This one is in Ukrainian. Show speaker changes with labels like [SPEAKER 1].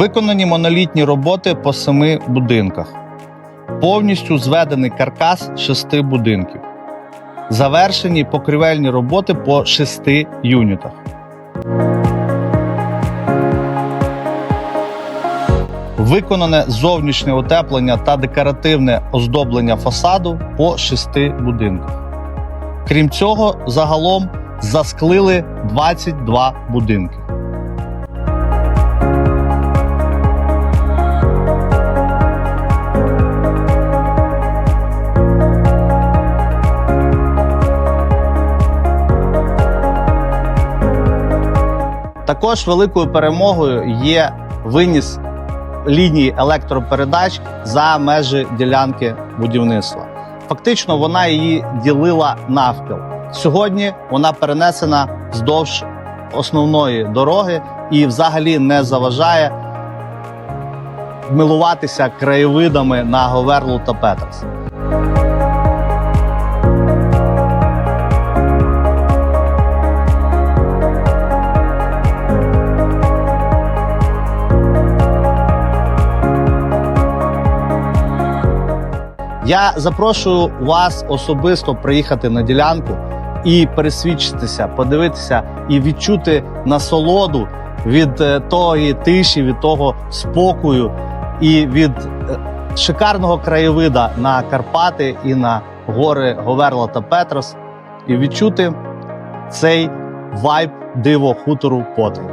[SPEAKER 1] Виконані монолітні роботи по семи будинках. Повністю зведений каркас шести будинків. Завершені покрівельні роботи по шести юнітах. Виконане зовнішнє утеплення та декоративне оздоблення фасаду по шести будинках. Крім цього, загалом засклили 22 будинки. Також великою перемогою є виніс лінії електропередач за межі ділянки будівництва. Фактично, вона її ділила навпіл. Сьогодні вона перенесена вздовж основної дороги і взагалі не заважає милуватися краєвидами на Говерлу та Петерс. Я запрошую вас особисто приїхати на ділянку і пересвідчитися, подивитися і відчути насолоду від е, тої тиші, від того спокою і від е, шикарного краєвида на Карпати і на гори Говерла та Петрос, і відчути цей вайб диво хутору Потріб.